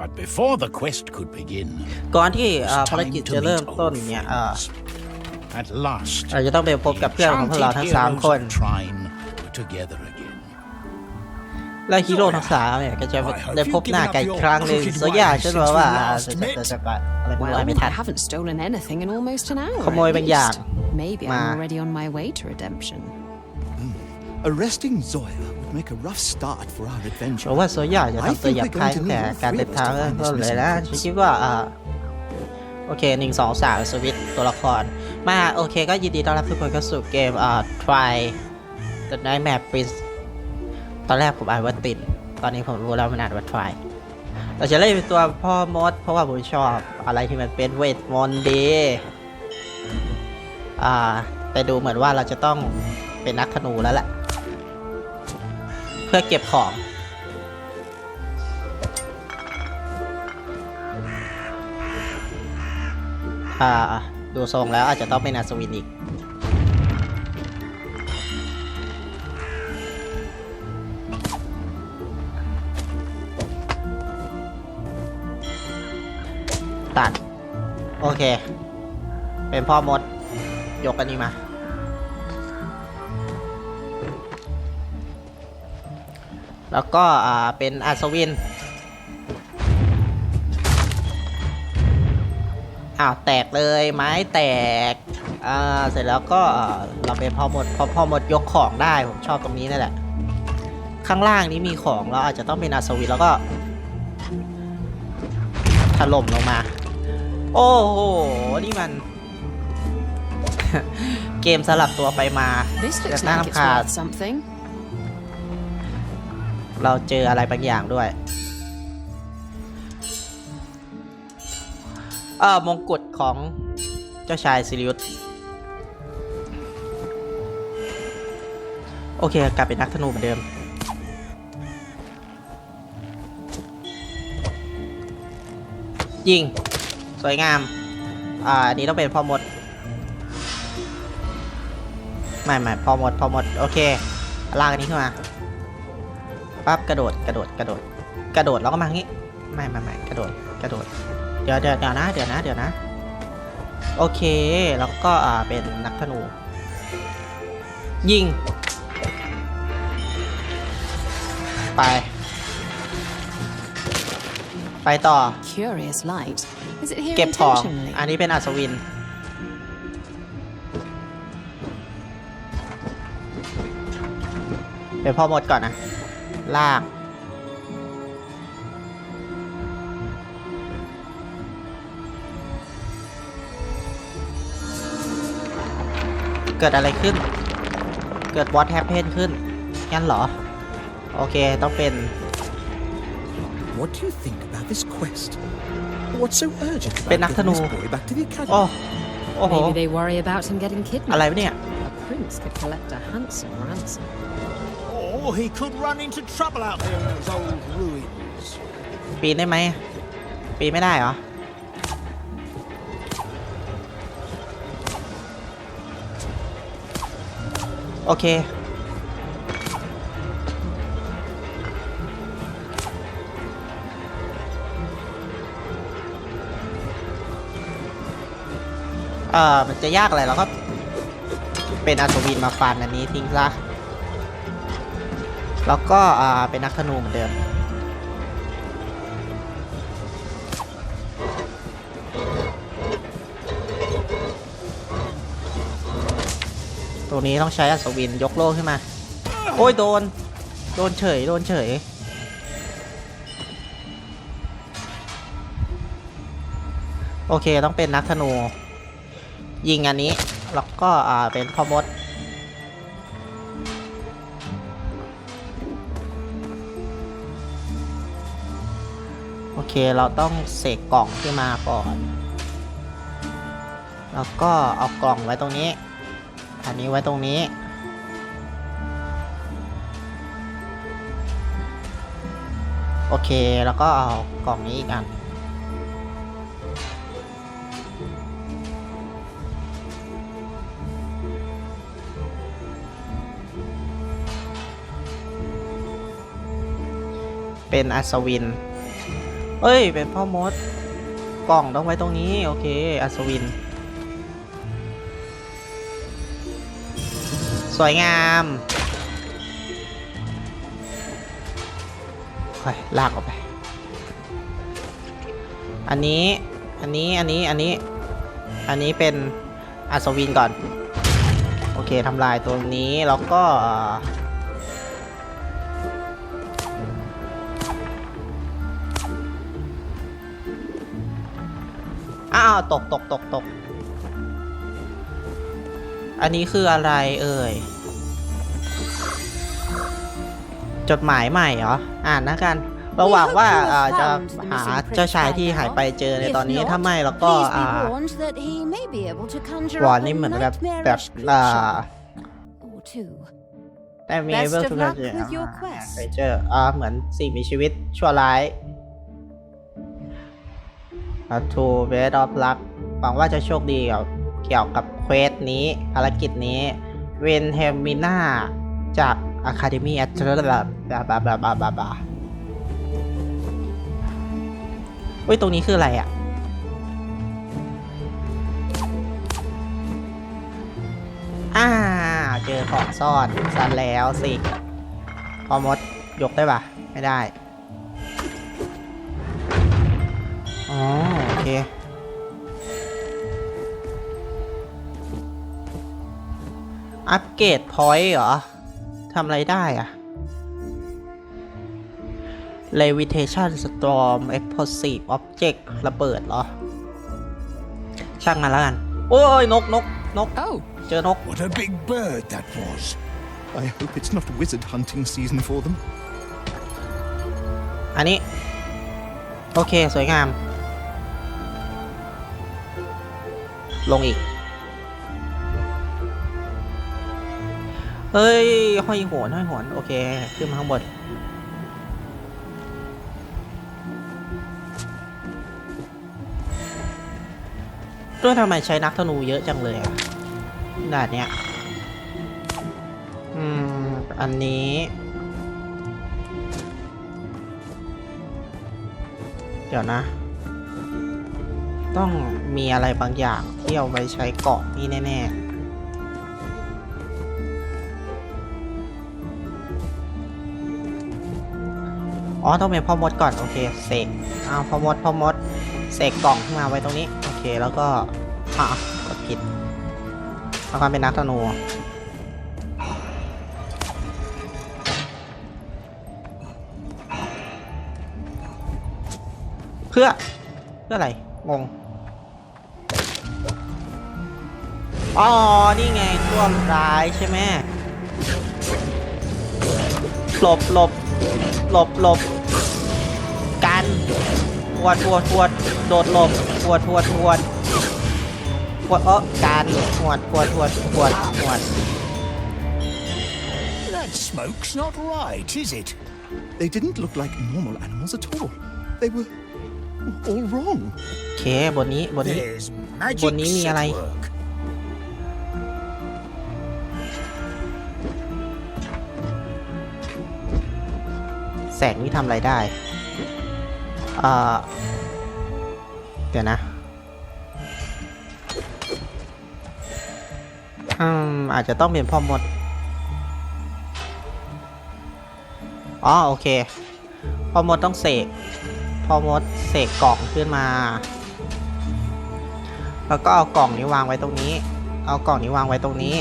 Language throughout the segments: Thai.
But before the quest could begin, ก่อนที่เอ่อ it's ภาร time กิจ to จะเริ่ม meet ต้น old เนี่ยเอ่อ friends. At last, เราจะต้องไปพบกับเพื่อนของพวกเราทั้งสามคน enchanted heroes of Trine were together again. และฮีโร่ทั้งสามเนี่ยก็จะได้พบหน้ากันอีกครั้งหนึ่งโซย่าฉันบอกว่าจะจะจะจะอะไรไม่รู้ Well, อะไรไม่ทัน I haven't stolen anything in almost an hour. ขโมย at บางอย่าง least. Maybe มา I'm already on my way to redemption. Arresting Zoya would make a rough start for our เพ adventure. ราะว่าโซย่าจะทำตัวหยาบคายตั้งแต่การเดินทางเริ่มต้นเลยนะฉันคิดว่าอ่าโอเคหนึ่งสองสามสวิตช์ตัวละคร มาโอเคก็ยินดีต้อนรับทุกคนเข้าสู่เกมอ่า try the nightmare prince ตอนแรกผมอ่านว่าตินตอนนี้ผมรู้แล้วมันอ่านว่า try เราจะเล่นเป็นตัวพ่อมด เพราะว่าผมชอบอะไรที่มันเป็นเวทมนต์ดีอ่าแต่ดูเหมือนว่าเราจะต้องเป็นนักธนูแล้วแหละเพื่อเก็บของ อ่า ดูทรงแล้วอาจจะต้องเป็นอัศวินอีก ตัด โอเค เป็นพ่อมด ยกอันนี้มา แล้วก็อ่าเป็นอัศวิน อ้าวแตกเลยไม้แตก อ่าเสร็จแล้วก็อ่าเราเป็นพ่อหมดพอพ่อหมดยกของได้ผมชอบตรงนี้นั่นแหละ ข้างล่างนี้มีของเราอาจจะต้องเป็นอัศวินแล้วก็ถล่มลงมา โอ้โห นี่มัน เกมสลับตัวไปมา This แต่ looks น่า like it's รำคาญ worth something. เราเจออะไรบางอย่างด้วย เออมงกุฎของเจ้าชายซิริอุสโอเค กลับเป็นนักธนูเหมือนเดิม ยิง สวยงาม อ่า อันนี้ต้องเป็นพ่อมด ไม่ไม่พ่อมดพ่อมด โอเค ลากอันนี้ขึ้นมา ปั๊บกระโดดกระโดดกระโดด กระโดดแล้วก็มางี้ไม่ไม่ไม่กระโดดกระโดด เดี๋ยวเดี๋ยวเดี๋ยวนะเดี๋ยวนะเดี๋ยวนะ โอเคแล้วก็อ่าเป็นนักธนู ยิง ไป ไปต่อ Curious light. Is it here เก็บของ intentionally? อันนี้เป็นอัศวินเป็นพ่อมดก่อนนะ ลาก เกิดอะไรขึ้น เกิด what happened ขึ้น งั้นเหรอ โอเค ต้องเป็น What do you think about this quest? What's so urgent about เป็นนักธ getting นู this boy back to the โอ้ academy? โอ้โห Maybe they worry about him getting อะไร kidnapped. วะเนี่ย A prince could collect a handsome ransom. Oh, he could run into trouble out there in those old ruins. ปีนได้ไหม ปีนไม่ได้เหรอ โอเค เอ่อ มันจะยากอะไรเราก็เป็นอัศวินมาฟันอันนี้ทิ้งซะ แล้วก็เป็นนักธนูเหมือนเดิมตรงนี้ต้องใช้อัศวินยกโล่ขึ้นมา โอ้ยโดน โดนเฉย โดนเฉยโอเค ต้องเป็นนักธนู ยิงอันนี้ แล้วก็เป็นพ่อมด เคเราต้องเสกกล่องขึ้นมาก่อน แล้วก็เอากล่องไว้ตรงนี้ อันนี้ไว้ตรงนี้ โอเค แล้วก็เอากล่องนี้อีกอันเป็นอัศวิน เอ้ย เป็นพ่อมด กล่องต้องไว้ตรงนี้ โอเค อัศวิน สวยงามไปลากออกไป อันนี้ อันนี้ อันนี้ อันนี้ อันนี้เป็นอัศวินก่อน โอเคทำลายตัวนี้ แล้วก็ อ้าวตกตกตกตกอันนี้คืออะไรเอ่ย จดหมายใหม่เหรอ อ่านนะกัน เราหวังว่าอ่าจะหาเจ้าชายที่หายไปเจอในตอนนี้ถ้าไม่แล้วก็อ่าวอนนี่เหมือนแบบแบบอ่าแต่มี Best เวล of ทุก luck อย่าง with your quest ไปเจออ่าเหมือนสิ่งมีชีวิตชั่วร้ายอ่า to best of luck หวังว่าจะโชคดีเกี่ยวเกี่ยวกับเควสนี้ภารกิจนี้ เวนเฮมิน่าจาก Academy at บลาบาบาบาบาบาบาเฮ้ย ตรงนี้คืออะไรอะอ่าเจอของซ่อนซันแล้วสิ พอมด ยกได้ปะไม่ได้ อ๋อโอเคอัปเกรดพอยต์เหรอทำอะไรได้อะ levitation storm explosive object ระเบิดเหรอ ช่างมันแล้วกัน โอ้ย นกนกนก Oh, เจอนก What a big bird that was. I hope it's not wizard hunting season for them. อันนี้ โอเค สวยงาม ลงอีก เฮ้ย ห้อยโหนห้อยโหนโอเค ขึ้นมาข้างบนด้วยทำไมใช้นักธนูเยอะจังเลยอะด่านเนี้ย อืม อันนี้ เดี๋ยวนะ ต้องมีอะไรบางอย่างที่เอาไว้ใช้เกาะนี่แน่ ๆอ๋อ ต้องเป็นพ่อมดก่อน โอเค เสกเอาพ่อมดพ่อมด เสกกล่องขึ้นมาไว้ตรงนี้ โอเค แล้วก็อะกดผิดแล้วก็เป็นนักธนู เพื่อ เพื่ออะไร งง อ๋อ นี่ไงท่วมร้ายใช่ไหมหลบหลบหลบหลบกันปวดปวดปวดโดดหลบปวดปวดปวดปวดเออการปวดปวดปวดปวดปวด That smoke's not right, is it? They didn't look like normal animals at all. They were all wrong. โอเคบนนี้บนนี้ There's magic Bonnie mi at alai. work. แสงนี่ทำอะไรได้เอ่อเดี๋ยวนะอืมอาจจะต้องเป็นพ่อมด อ๋อโอเค พ่อมดต้องเสก พ่อมดเสกกล่องขึ้นมา แล้วก็เอากล่องนี้วางไว้ตรงนี้ เอากล่องนี้วางไว้ตรงนี้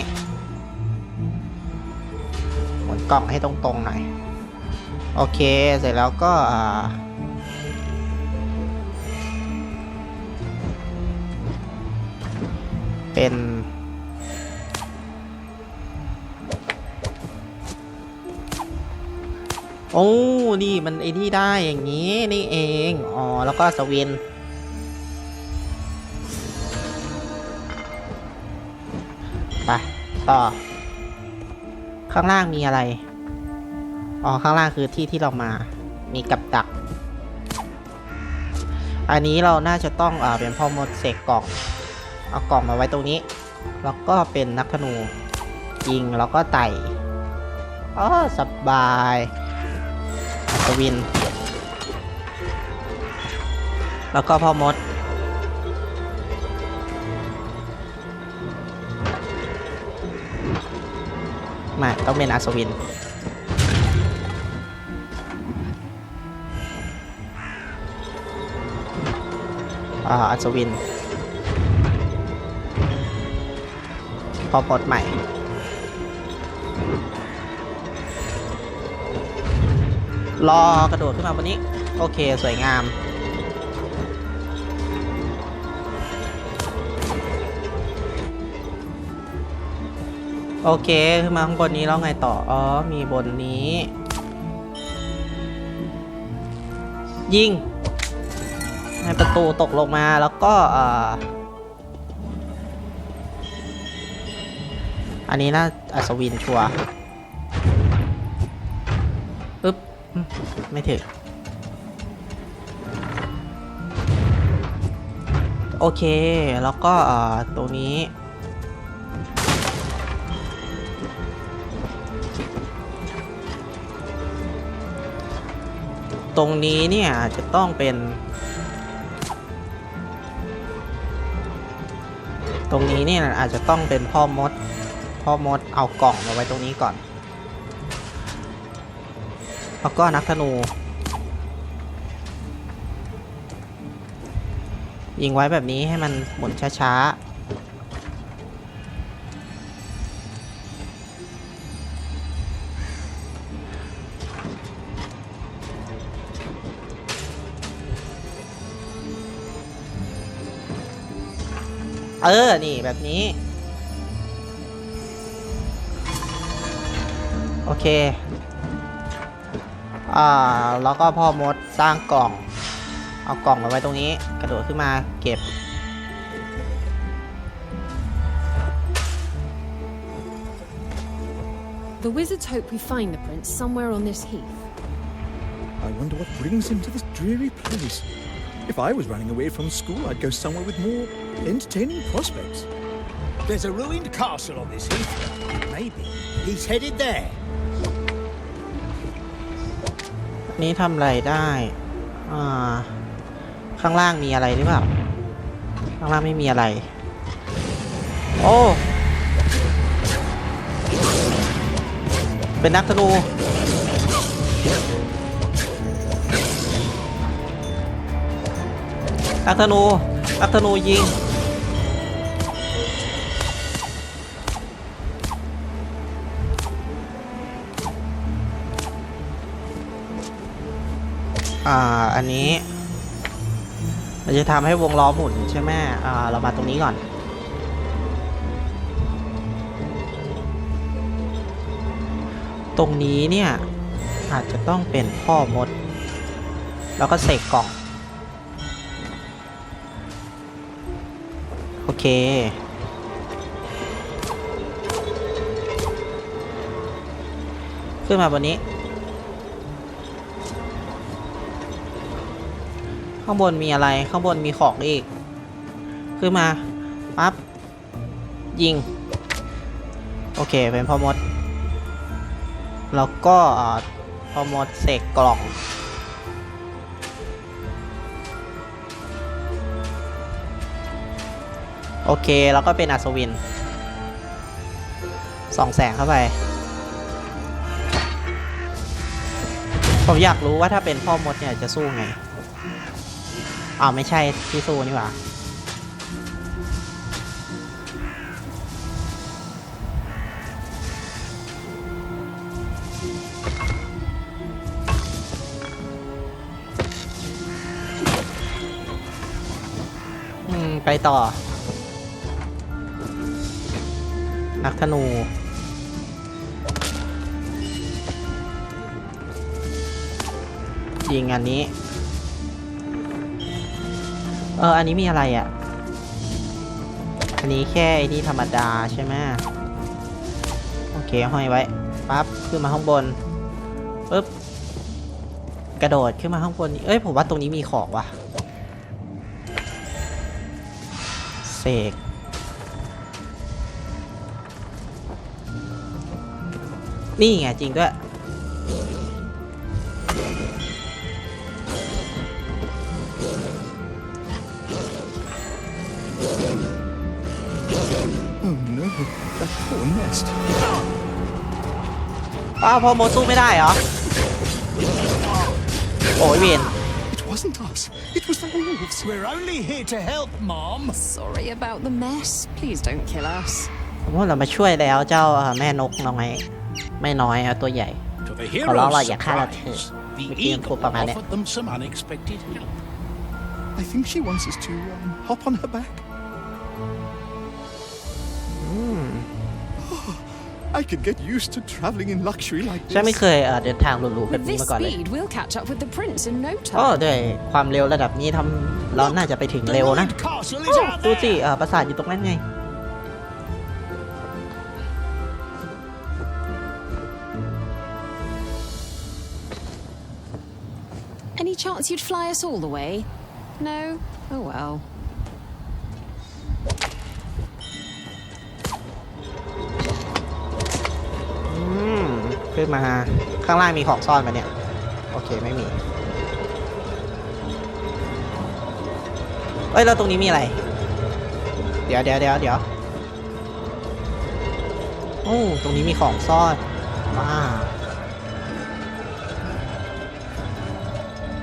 หมุนกล่องให้ตรงๆหน่อย โอเค เสร็จแล้วก็อ่าเป็น โอ้ นี่มันไอ้นี่ได้อย่างนี้นี่เอง อ๋อ แล้วก็สวินไปต่อ ข้างล่างมีอะไร อ๋อ ข้างล่างคือที่ที่เรามา มีกับดัก อันนี้เราน่าจะต้องอ่าเป็นพ่อมดเสกกล่อง เอากล่องมาไว้ตรงนี้ แล้วก็เป็นนักธนูยิงแล้วก็ไต่อ๋อสบายอัศวิน แล้วก็พ่อมดมาต้องเป็นอัศวิน อัศวิน พอปลดใหม่ รอกระโดดขึ้นมาบนนี้ โอเค สวยงาม โอเค ขึ้นมาข้างบนนี้แล้วไงต่อ อ๋อ มีบนนี้ ยิง ให้ประตูตกลงมาแล้วก็ออันนี้น่าอัศวินชัวปึ๊บ ไม่ถึง โอเค แล้วก็ตรงนี้ ตรงนี้เนี่ยจะต้องเป็น ตรงนี้เนี่ยอาจจะต้องเป็นพ่อมด พ่อมดเอากล่องมาไว้ตรงนี้ก่อน แล้วก็นักธนู ยิงไว้แบบนี้ให้มันหมุนช้าๆ ออ นี่แบบนี้ โอเค อ่า แล้วก็พ่อมดสร้างกล่อง เอากล่องมาไว้ตรงนี้ กระโดดขึ้นมาเก็บ The wizards hope we find the prince somewhere on this heath. I wonder what brings him to this dreary place. If I was running away from school, I'd go somewhere with more entertaining prospects. There's a ruined castle on this heath. Maybe he's headed there. นี้ทำอะไรได้ อ่า ข้างล่างมีอะไรหรือเปล่า ข้างล่างไม่มีอะไร โอ้ เป็นนักธนู นัธนูนัธนูยิง อ่า อันนี้มันจะทำให้วงล้อหมุนใช่ไหมอ่า เรามาตรงนี้ก่อนตรงนี้เนี่ยอาจจะต้องเป็นพ่อมด แล้วก็เสกกล่อง เค ขึ้นมาบนนี้ ข้างบนมีอะไร ข้างบนมีของอีก ขึ้นมา ปั๊บ ยิง โอเค เป็นพ่อมด แล้วก็พ่อมดเสกกล่อง โอเค แล้วก็เป็นอัศวินส่องแสงเข้าไป ผมอยากรู้ว่าถ้าเป็นพ่อมดเนี่ยจะสู้ไงอ้าวไม่ใช่ที่สู้นี่หว่าอืมไปต่อ นักธนู ยิงอันนี้ เออ อันนี้มีอะไรอะ่ะ อันนี้แค่ไอ้นี่ธรรมดาใช่ไหมโอเค ห้อยไว้ปั๊บขึ้นมาข้างบนปึ๊บกระโดดขึ้นมาข้างบนเอ้ย ผมว่าตรงนี้มีของว่ะเสก นี่ไงจริงด้วยอ้าวพอโมสู้ไม่ได้เหรอ โอ้ยเวียน It wasn't us. It was the wolves. We're only here to help, Mom. Sorry about the mess. Please don't kill us. ผมว่าเรามาช่วยแล้วเจ้าแม่นกน้อย ไม่น้อยอะตัวใหญ่ To the Hold on, hero's like, yeah, kinda surprise, too. the We can't eagle put them on it. offered them some unexpected help. I think she wants us to um, hop on her back. Hmm. Oh, I could get used to traveling in luxury like ฉันไม่ this. เคยเอ่อเดินทางหรูๆแบบ With นี้ this มาก่อนเลย speed, we'll catch up with the prince in no โอ้ time. ด้วยความเร็วระดับนี้ทำเราน่าจะไปถึง The เร็วนะ ruined castle โอ้ is out ดูสิ there. เอ่อปราสาทอยู่ตรงนั้นไง chance you'd fly us all the way? No? Oh well. ขึ้นมาข้างล่างมีของซ่อนมาเนี่ย โอเค ไม่มี เอ้ย แล้วตรงนี้มีอะไร เดี๋ยวเดี๋ยวเดี๋ยวเดี๋ยวโอ้ตรงนี้มีของซ่อนว้า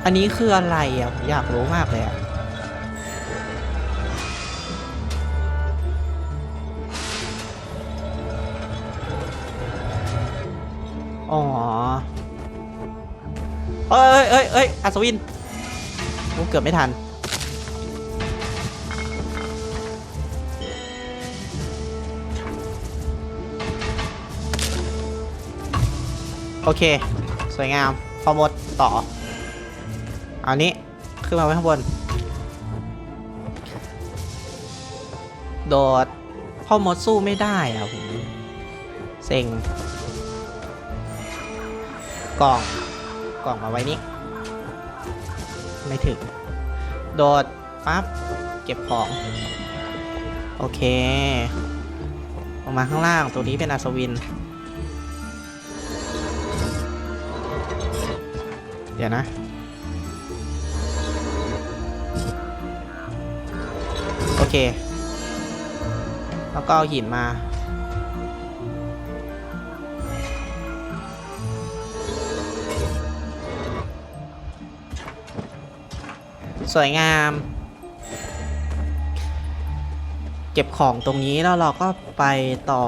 อันนี้คืออะไรอะอยากรู้มากเลยอะอ๋อเอ้ยเอ้ยเอ้ยอัศวินโอ้เกือบไม่ทัน โอเค สวยงามพอหมดต่อ อานี้ขึ้นมาไว้ข้างบน โดด พ่อมดสู้ไม่ได้อะผมเซ็งกล่องกล่องมาไว้นี่ไม่ถึง โดดปั๊บ เก็บของ โอเคออกมาข้างล่างตัวนี้เป็นอัศวิน เดี๋ยวนะ เค แล้วก็เอาหินมา สวยงาม เก็บของตรงนี้แล้วเราก็ไปต่อ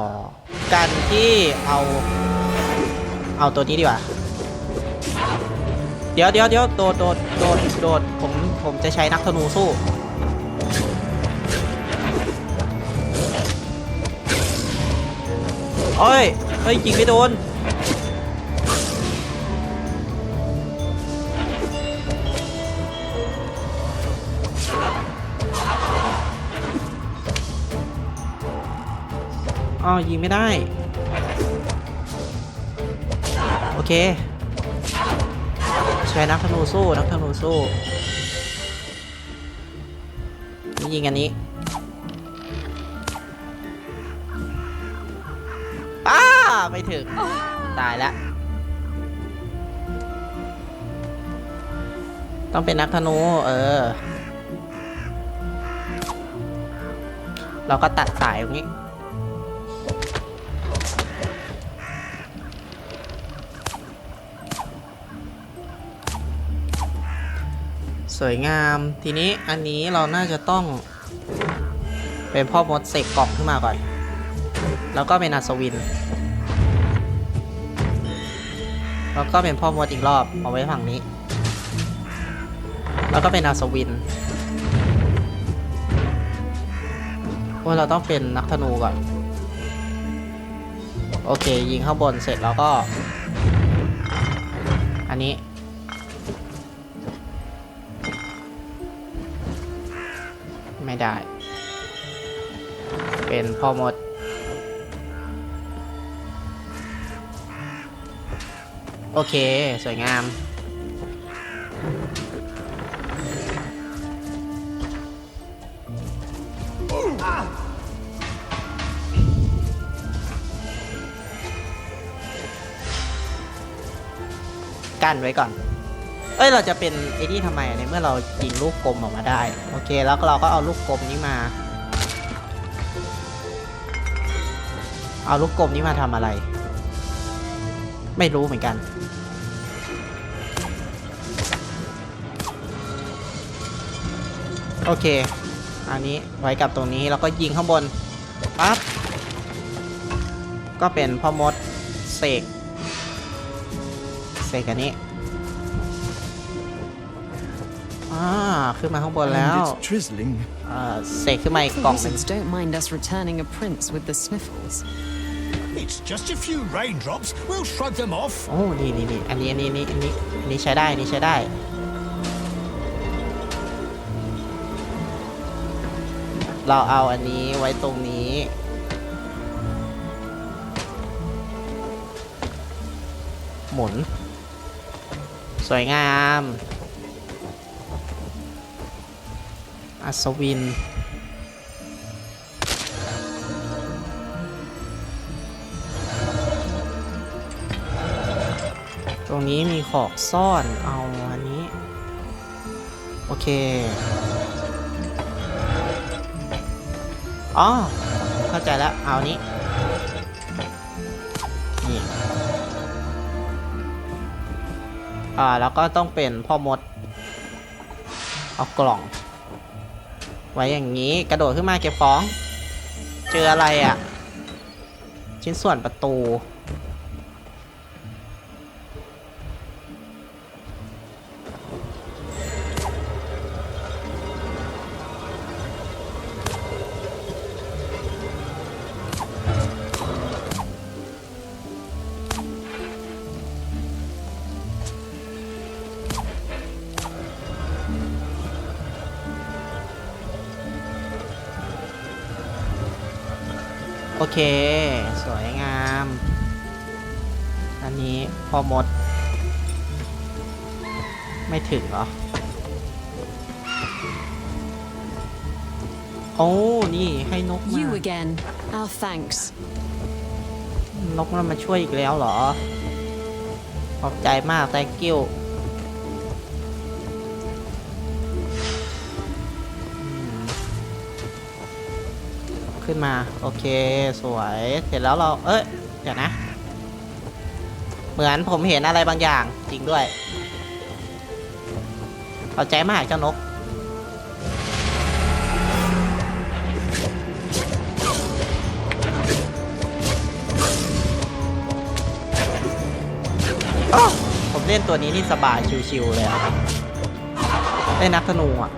กันที่เอา เอาตัวนี้ดีกว่า เดี๋ยวเดี๋ยวเดี๋ยวโดดโดดโดดโดดผมผมจะใช้นักธนูสู้ เอ้ยเฮ้ยยิงไม่โดนอ๋อยิงไม่ได้ โอเค ใช้นักธนูสู้นักธนูสู้นี่ยิงอันนี้ ไม่ถึง ตายแล้ว ต้องเป็นนักธนู เออ เราก็ตัดสายตรงนี้ สวยงาม ทีนี้อันนี้เราน่าจะต้อง เป็นพ่อมดเสกกล่องขึ้นมาก่อน แล้วก็เป็นอัศวิน แล้วก็เป็นพ่อมดอีกรอบเอาไว้ฝั่งนี้ แล้วก็เป็นอัศวินว่าเราต้องเป็นนักธนูก่อน โอเค ยิงข้างบนเสร็จแล้วก็ อันนี้ ไม่ได้ เป็นพ่อมด อเค สวยงาม กั้นไว้ก่อน เอ้ย เราจะเป็นไอ้นี่ทำไมในเมื่อเรายิงลูกกลมออกมาได้ โอเค แล้วเราก็เอาลูกกลมนี้มาเเอาลูกกลมนี้มาทำอะไร ไม่รู้เหมือนกัน โอเค อันนี้ไว้กับตรงนี้แล้วก็ยิงข้างบนปั๊บก็เป็นพ่อมดเสกเสกอันนี้อ่าขึ้นมาข้างบนแล้ว And it's drizzling. อ่าเสกขึ้นมาอีก The กล่องหนึ่ง wizards don't mind us returning a prince with the sniffles. It's just a few raindrops. We'll shrug them off. โอ้นี่นี่นี่อันนี้อันนี้อันนี้อันนี้อันนี้ใช้ได้อันนี้ใช้ได้ เราเอาอันนี้ไว้ตรงนี้ หมุน สวยงามอัศวิน ตรงนี้มีของซ่อนเอาอันนี้ โอเค อ๋อ เข้าใจแล้ว เอานี้ นี่ อ่า แล้วก็ต้องเป็นพ่อมด เอากล่อง ไว้อย่างนี้ กระโดดขึ้นมาเก็บของ เจออะไรอะ่ะ ชิ้นส่วนประตู โอเค สวยงาม อันนี้พอหมด ไม่ถึงเหรอ โอ้ นี่ให้นกมา You again. Our thanks. นกมันมาช่วยอีกแล้วเหรอ ขอบใจมาก thank you ขึ้นมา โอเค สวย เสร็จแล้วเรา เอ้ย เดี๋ยวนะ เหมือนผมเห็นอะไรบางอย่าง จริงด้วยขอบใจมากเจ้านก ผมเล่นตัวนี้นี่สบายชิวๆเลยอะได้นักธนูอะ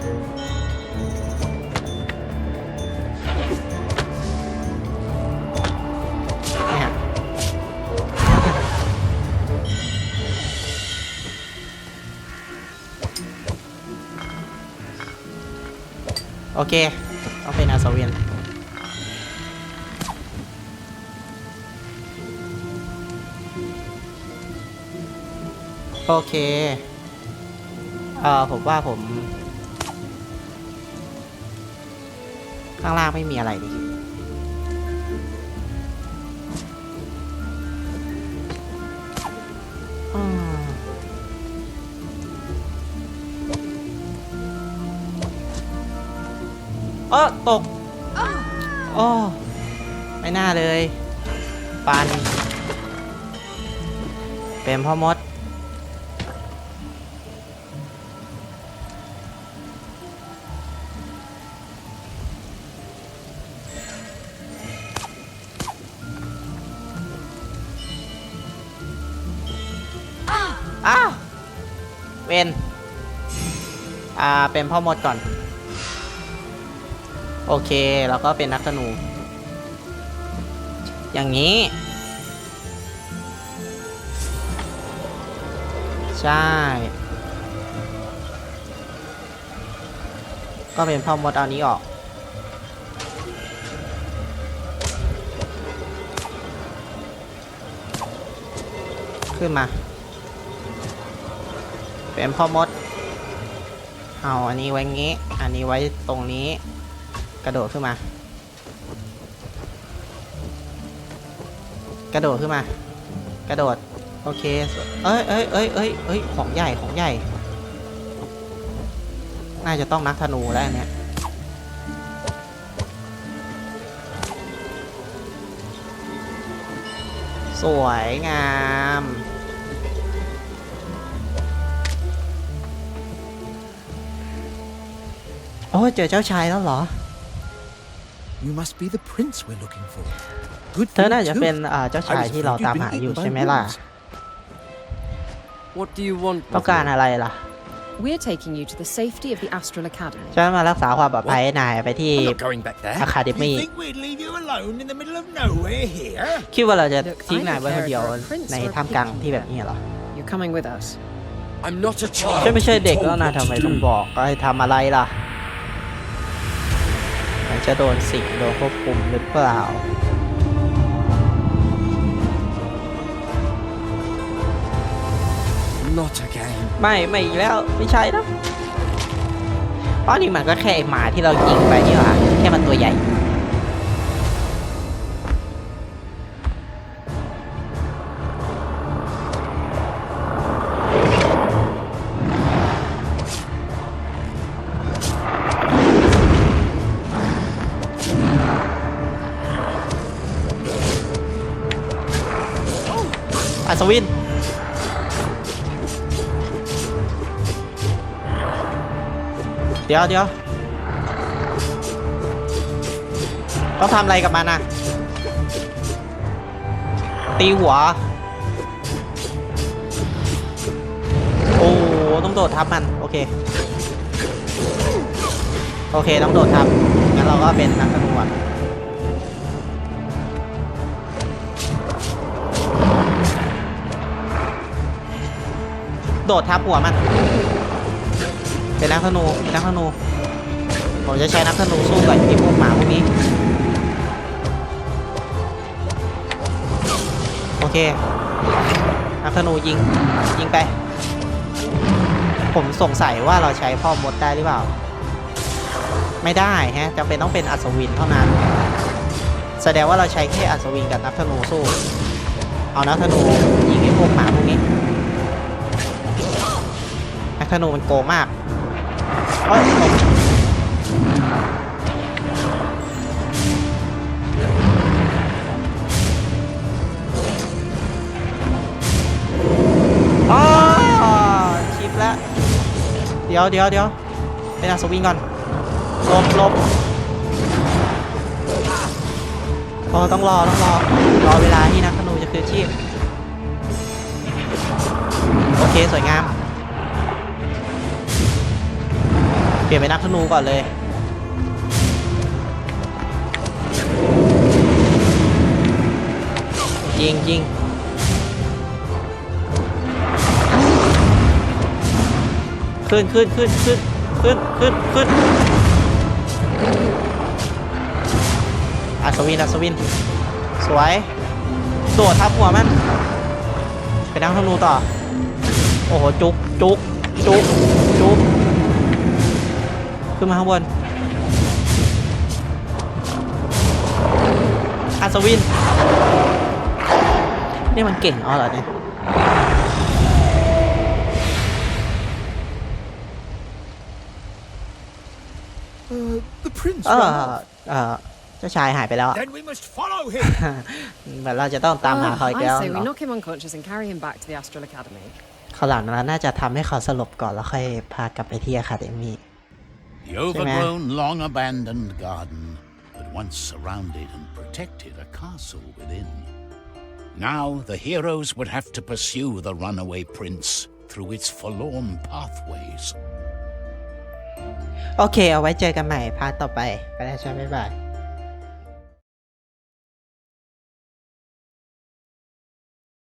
โอเคต้องเป็นอาสเวียนโอเค เอ่อ ผมว่าผม ข้างล่างไม่มีอะไรดิ เออตกโอ้ไม่น่าเลย ปัน เป็นพ่อมด อ้าว เวนอ่า เป็นพ่อมดก่อน โอเคแล้วก็เป็นนักธนู อย่างนี้ ใช่ ก็เป็นพ่อมดเอานี้ออก ขึ้นมา เป็นพ่อมด เอาอันนี้ไว้งี้ อันนี้ไว้ตรงนี้ กระโดดขึ้นมา กระโดดขึ้นมา กระโดด โอเค เอ้ยเอ้ยเอ้ยเอ้ยเอ้ยของใหญ่ ของใหญ่ น่าจะต้องนักธนูแล้วเนี่ยสวยงาม โอ้เจอเจ้าชายแล้วเหรอ You must be the prince we're looking for. Good เธอ for น่า you จะ too. เป็นอ่าเจ้า I ชาย was ที่เรา afraid ตาม you'd หา been อยู่ eaten by ใช่ไหมล่ะ wolves. What do you want? ต้อง with การ me? อะไรล่ะ We're taking you to the safety of the Astral Academy. ฉันมารักษาความปลอดภัยให้นายไปที่ I'm not going back there. อะคาเด You มี่ think we'd leave you alone in the middle of nowhere here? คิดว่าเราจะ Look, ทิ้ง I นายไว้ don't คน care เดียว if you're a prince ใน or a ท่ามกลาง pigeon. ที่แบบนี้เหรอ You're coming with us. I'm not a child. ฉันไม่ใช่เด็ก to be แล้ว told นะ what ทำไม to ต้อง do. บอกก็ให้ทำอะไรล่ะมัน จะโดนสิงโดนควบคุมหรือเปล่า Not again. ไม่ไม่อีกแล้วไม่ใช่นะอ๋อนี่มันก็แค่ไอ้หมาที่เรายิงไปนี่หว่าแค่มันตัวใหญ่ อัศวิน เดี๋ยวเดี๋ยวต้องทำอะไรกับมันนะตีหัว โอ้ต้องโดดทับมัน โอเค โอเค ต้องโดดทับงั้นเราก็เป็นนักธนูก่อน โดดทับหัวมัน เป็นนักธนูเป็นนักธนูผมจะใช้นักธนูสู้กับไอ้พวกหมาพวกนี้ โอเค นักธนูยิง ยิงไป ผมสงสัยว่าเราใช้พ่อมดได้หรือเปล่า ไม่ได้ฮะจำเป็นต้องเป็นอัศวินเท่านั้น แสดงว่าเราใช้แค่อัศวินกับนักธนูสู้ เอานักธนูยิงไอ้พวกหมาพวกนี้ ธนูมันโกงมากเอ้ยผมอ๋อชิปแล้ว เดี๋ยวเดี๋ยวเดี๋ยวไปนักสวิงก่อนลบลบอ๋อต้องรอต้องรอ รอเวลาที่นักธนูจะคืนชีพ โอเค สวยงาม ลี่ยนเป็นนักธนูก่อนเลยยิงยิงขึ้นขึ้นขึ้นขึ้นขึ้นขึ้นขึ้นอัศวินอัศวิน สวยโดดทับหัวมันเป็นนักธนูต่อ โอ้โห จุกจุกจุก ขึ้นมาข้างบนอัศวิน นี่มันเก่งอ๋อเหรอเนี่ย Uh, the prince เออ ran off. เออเจ้าชายหายไปแล้วอะ Then we must follow him. เหมือนเราจะต้องตามหา Oh, เขาอีก I แล้ว say we เนาะ knock him unconscious and carry him back to the Astral Academy. เขาวหลังเราน่าจะทำให้เขาสลบก่อนแล้วค่อยพากลับไปที่อะคาเดมี่ The overgrown, long abandoned garden had once surrounded and protected a castle within. Now the heroes would have to pursue the runaway prince through its forlorn pathways. โอเค เอาไว้เจอกันใหม่พาร์ทต่อไป ไปแล้วใช่ไหมบ๊ายบาย